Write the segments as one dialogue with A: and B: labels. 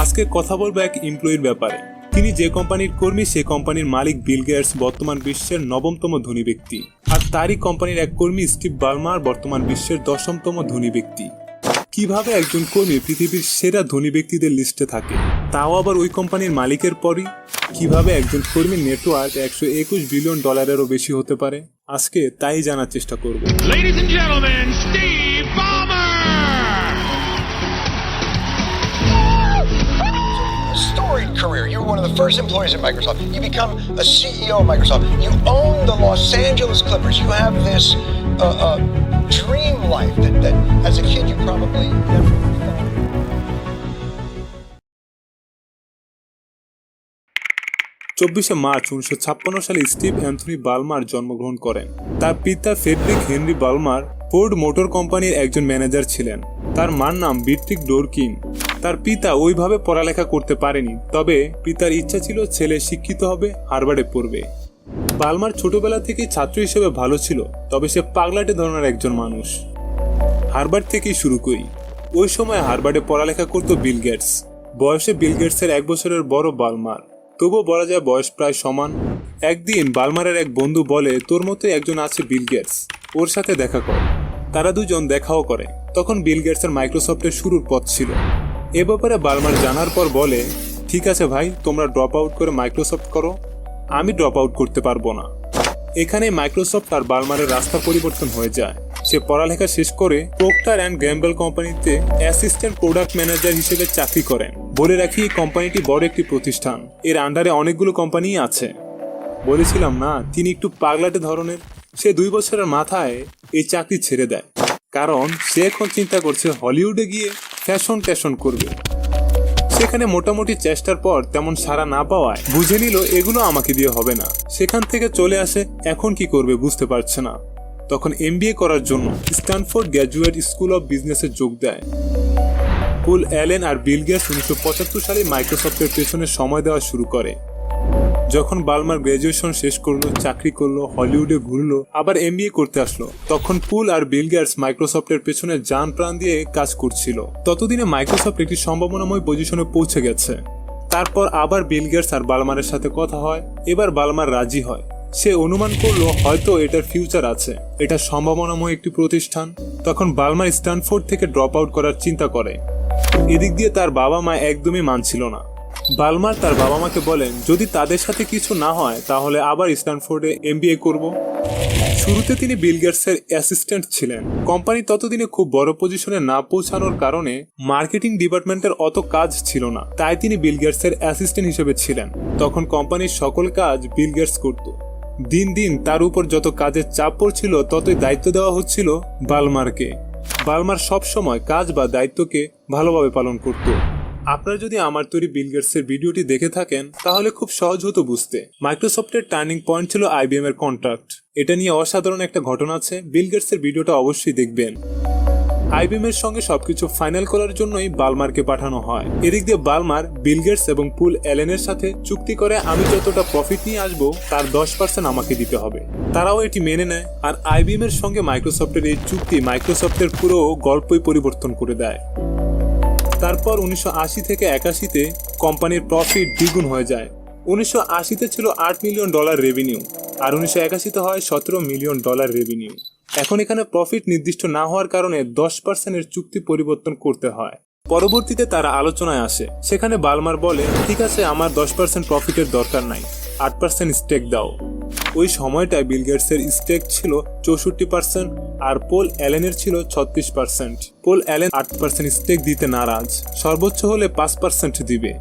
A: আজকে কথা বলব এক এমপ্লয়ির ব্যাপারে। তিনি যে কোম্পানির কর্মী, সে কোম্পানির মালিক বিল গেটস বর্তমান বিশ্বের নবমতম ধনী ব্যক্তি। আর তারই কোম্পানির এক কর্মী স্টিভ বার্মার বর্তমান বিশ্বের দশমতম ধনী ব্যক্তি। কীভাবে একজন কর্মী পৃথিবীর সেরা ধনী ব্যক্তিদের লিস্টে থাকে, তাও আবার ওই কোম্পানির মালিকের পরই? কীভাবে একজন কর্মীর নেটওয়ার্ক একশো একুশ বিলিয়ন ডলারেরও বেশি হতে পারে? আজকে তাই জানার চেষ্টা করব।
B: Career. You were one of the first employees at Microsoft. You become a CEO of Microsoft. You own the Los Angeles Clippers. You have this uh, uh, dream life that, that, as a kid, you probably never
A: চব্বিশে March উনিশশো ছাপ্পান্ন সালে Steve Anthony বালমার জন্মগ্রহণ করেন তার পিতা Frederick Henry Ballmer Ford motor কোম্পানির একজন ম্যানেজার ছিলেন তার মার নাম বিট্রিক ডোরকিন তার পিতা ওইভাবে পড়ালেখা করতে পারেনি, তবে পিতার ইচ্ছা ছিল ছেলে শিক্ষিত হবে হার্ভার্ডে পড়বে। বালমার ছোটবেলা থেকেই ছাত্র হিসেবে ভালো ছিল, তবে সে পাগলাটে ধরনের একজন মানুষ। হার্ভার্ড থেকেই শুরু করি। ওই সময় হার্ভার্ডে পড়ালেখা করতো বিল গেটস। বয়সে বিল গেটসের এক বছরের বড় বালমার। তবুও বলা যায় বয়স প্রায় সমান। একদিন বালমারের এক বন্ধু বলে, তোর মতো একজন আছে বিল গেটস, ওর সাথে দেখা কর। তারা দুজন দেখাও করে। তখন বিল গেটসের মাইক্রোসফটের শুরুর পথ ছিল। এ ব্যাপারে বালমার জানার পর বলে, ঠিক আছে ভাই, তোমরা ড্রপ আউট করে মাইক্রোসফট করো। আমি ড্রপ আউট করতে পারব না। এখানে মাইক্রোসফট আর বার্মারের রাস্তা পরিবর্তন হয়ে যায়। সে পড়ালেখা শেষ করে প্রোক্টার অ্যান্ড গ্যাম্বেল কোম্পানিতে অ্যাসিস্ট্যান্ট প্রোডাক্ট ম্যানেজার হিসেবে চাকরি করেন। বলে রাখি, এই কোম্পানিটি বড় একটি প্রতিষ্ঠান। এর আন্ডারে অনেকগুলো কোম্পানি আছে। বলেছিলাম, না, তিনি একটু পাগলাটে ধরনের। সে দুই বছরের মাথায় এই চাকরি ছেড়ে দেয়। কারণ সে এখন চিন্তা করছে, হলিউডে গিয়ে ফ্যাশন ট্যাশন করবে। সেখানে মোটামুটি চেষ্টার পর তেমন সারা না পাওয়ায় বুঝে নিল এগুলো আমাকে দিয়ে হবে না। সেখান থেকে চলে আসে, এখন কি করবে বুঝতে পারছে না। তখন এমবিএ করার জন্য স্ট্যানফোর্ড গ্র্যাজুয়েট স্কুল অফ বিজনেসে যোগ দেয়। পুল অ্যালেন আর বিল গেটস উনিশশো পঁচাত্তর সালে মাইক্রোসফটের পেছনে সময় দেওয়া শুরু করে। যখন বালমার গ্রাজুয়েশন শেষ করল, চাকরি করল, হলিউডে ঘুরলো, আবার এমবিএ করতে আসলো, তখন পুল আর বিল গেটস মাইক্রোসফটের পেছনে যান প্রাণ দিয়ে কাজ করছিল। ততদিনে মাইক্রোসফট একটি সম্ভাবনাময় পজিশনে পৌঁছে গেছে। তারপর আবার বিল গেটস আর বালমারের সাথে কথা হয়, এবার বালমার রাজি হয়। সে অনুমান করল, হয়তো এটার ফিউচার আছে। এটা সম্ভাবনাময় একটি প্রতিষ্ঠান। তখন বালমার স্ট্যানফোর্ড থেকে ড্রপ আউট করার চিন্তা করে। এদিক দিয়ে তার বাবা মা একদমই মানছিল না। বালমার তার বাবা মাকে বলেন, যদি তাদের সাথে কিছু না হয়, তাহলে আবার স্ট্যানফোর্ডে এমবিএ করব। শুরুতে তিনি বিল গেটসের অ্যাসিস্ট্যান্ট ছিলেন। কোম্পানি ততদিনে খুব বড় পজিশনে না পৌঁছানোর কারণে মার্কেটিং ডিপার্টমেন্টের অত কাজ ছিল না। তাই তিনি বিল গেটসের অ্যাসিস্ট্যান্ট হিসেবে ছিলেন। তখন কোম্পানির সকল কাজ বিল গেটস করত। দিন দিন তার উপর যত কাজের চাপ পড়ছিল, ততই দায়িত্ব দেওয়া হচ্ছিল বালমারকে। বালমার সব সময় কাজ বা দায়িত্বকে ভালোভাবে পালন করত। আপনারা যদি আমার তৈরি বিল গেটসের ভিডিওটি দেখে থাকেন, তাহলে খুব সহজ হতো বুঝতে। মাইক্রোসফটের টার্নিং পয়েন্ট ছিল আইবিএম এর কন্ট্রাক্ট এটা নিয়ে অসাধারণ একটা ঘটনা আছে বিল গেটসের ভিডিওটা অবশ্যই দেখবেন। আইবিএম এর সঙ্গে সবকিছু ফাইনাল করার জন্যই বালমারকে পাঠানো হয়। এদিক দিয়ে বালমার বিল গেটস এবং পুল অ্যালেনের সাথে চুক্তি করে, আমি যতটা প্রফিট নিয়ে আসব, তার দশ পার্সেন্ট আমাকে দিতে হবে। তারাও এটি মেনে নেয়, আর আইবিএম এর সঙ্গে মাইক্রোসফটের এই চুক্তি মাইক্রোসফটের পুরো গল্পই পরিবর্তন করে দেয়। তারপর উনিশশো আশি থেকে একাশিতে কোম্পানির প্রফিট দ্বিগুণ হয়ে যায়। উনিশশো আশিতে ছিল আট মিলিয়ন ডলার রেভিনিউ আর উনিশশো একাশিতে হয় সতেরো মিলিয়ন ডলার রেভিনিউ এখন এখানে প্রফিট নির্দিষ্ট না হওয়ার কারণে দশ পার্সেন্টের চুক্তি পরিবর্তন করতে হয়। পরবর্তীতে তারা আলোচনায় আসে, সেখানে বালমার বলে, ঠিক আছে, আমার দশ পার্সেন্ট প্রফিটের দরকার নাই। আট পার্সেন্ট স্টেক দাও। ওই সময়টায় বিল গেটসের স্টেক ছিল চৌষট্টি পার্সেন্ট আর পোল অ্যালেনের ছিল ছত্রিশ পার্সেন্ট পোল অ্যালেন আট পার্সেন্ট স্টেক দিতে নারাজ, সর্বোচ্চ হলে পাঁচ পার্সেন্ট দিবে।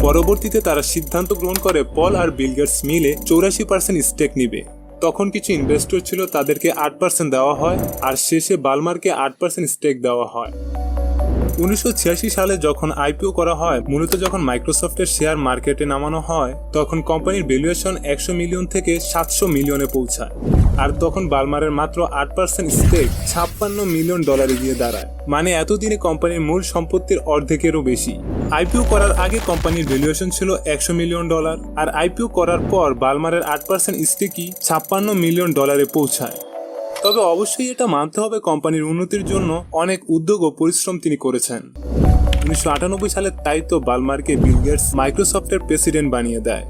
A: পরবর্তীতে তারা সিদ্ধান্ত গ্রহণ করে পল আর বিল গেটস মিলে চৌরাশি পার্সেন্ট স্টেক নিবে। তখন কিছু ইনভেস্টর ছিল তাদেরকে আট পার্সেন্ট দেওয়া হয় আর শেষে বালমারকে আট পার্সেন্ট স্টেক দেওয়া হয়। উনিশশো ছিয়াশি সালে যখন আইপিও করা হয়, মূলত যখন মাইক্রোসফটের শেয়ার মার্কেটে নামানো হয়, তখন কোম্পানির ভ্যালুয়েশন একশো মিলিয়ন থেকে সাতশো মিলিয়নে পৌঁছায়। আর তখন বালমারের মাত্র আট পার্সেন্ট স্টেক ছাপ্পান্ন মিলিয়ন ডলারে গিয়ে দাঁড়ায়। মানে এতদিনে কোম্পানির মূল সম্পত্তির অর্ধেকেরও বেশি। আইপিও করার আগে কোম্পানির ভ্যালুয়েশন ছিল একশো মিলিয়ন ডলার, আর আইপিও করার পর বালমারের আট পার্সেন্ট স্টেকই ছাপ্পান্ন মিলিয়ন ডলারে পৌঁছায়। তবে অবশ্যই এটা মানতে হবে কোম্পানির উন্নতির জন্য অনেক উদ্যোগ ও পরিশ্রম তিনি করেছেন। উনিশশো আটানব্বই সালে তাই তো বালমারকে বিল গেটস মাইক্রোসফটের প্রেসিডেন্ট বানিয়ে দেয়।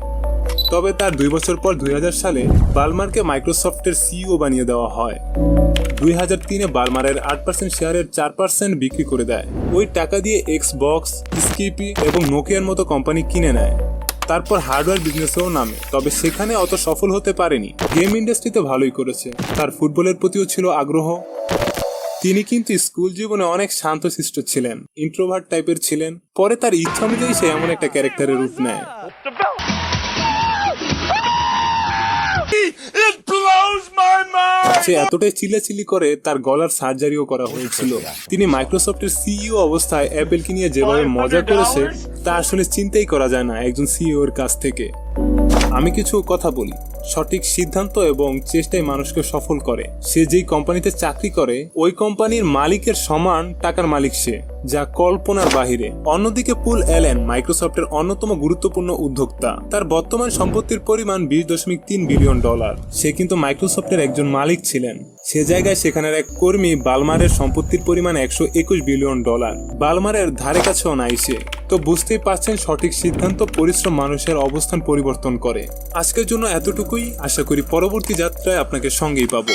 A: তবে তার দুই বছর পর দুই হাজার সালে বালমারকে মাইক্রোসফটের সিইও বানিয়ে দেওয়া হয়। দুই হাজার তিনে বালমারের আট পার্সেন্ট শেয়ারের চার পার্সেন্ট বিক্রি করে দেয়। ওই টাকা দিয়ে এক্স বক্স স্কিপি এবং নোকিয়ার মতো কোম্পানি কিনে নেয়। তারপর হার্ডওয়্যার বিজনেসেও নামে, তবে সেখানে অত সফল হতে পারেনি। গেম ইন্ডাস্ট্রিতে ভালোই করেছে, তার ফুটবলের প্রতিও ছিল আগ্রহ। তিনি কিন্তু স্কুল জীবনে অনেক শান্তশিষ্ট ছিলেন ইন্ট্রোভার্ট টাইপের ছিলেন। পরে তার ইচ্ছা অনুযায়ী সে এমন একটা ক্যারেক্টারের রূপ নেয়। সে এতটাই চিল্লাচিল্লি করে তার গলার সার্জারিও করা হয়েছিল। তিনি মাইক্রোসফটের সিইও অবস্থায় অ্যাপেলকে নিয়ে যেভাবে মজা করেছে তা আসলে চিন্তাই করা যায় না একজন সিইও এর কাছ থেকে। আমি কিছু কথা বলি। সঠিক সিদ্ধান্ত এবং চেষ্টায় মানুষকে সফল করে। সে যেই কোম্পানিতে চাকরি করে, ওই কোম্পানির মালিকের সমান টাকার মালিক সে, যা কল্পনার বাহিরে। অন্যদিকে পুল অ্যালেন মাইক্রোসফটের অন্যতম গুরুত্বপূর্ণ উদ্যোক্তা। তার বর্তমান সম্পত্তির পরিমাণ বিশ দশমিক তিন বিলিয়ন ডলার। সে কিন্তু মাইক্রোসফটের একজন মালিক ছিলেন। সে জায়গায় সেখানের এক কর্মী বালমারের সম্পত্তির পরিমাণ একশো একুশ বিলিয়ন ডলার। বালমারের ধারে কাছেও নাই সে। তো বুঝতেই পারছেন সঠিক সিদ্ধান্ত পরিশ্রম মানুষের অবস্থান পরিবর্তন করে। আজকের জন্য এতটুকুই। আশা করি পরবর্তী যাত্রায় আপনাকে সঙ্গেই পাবো।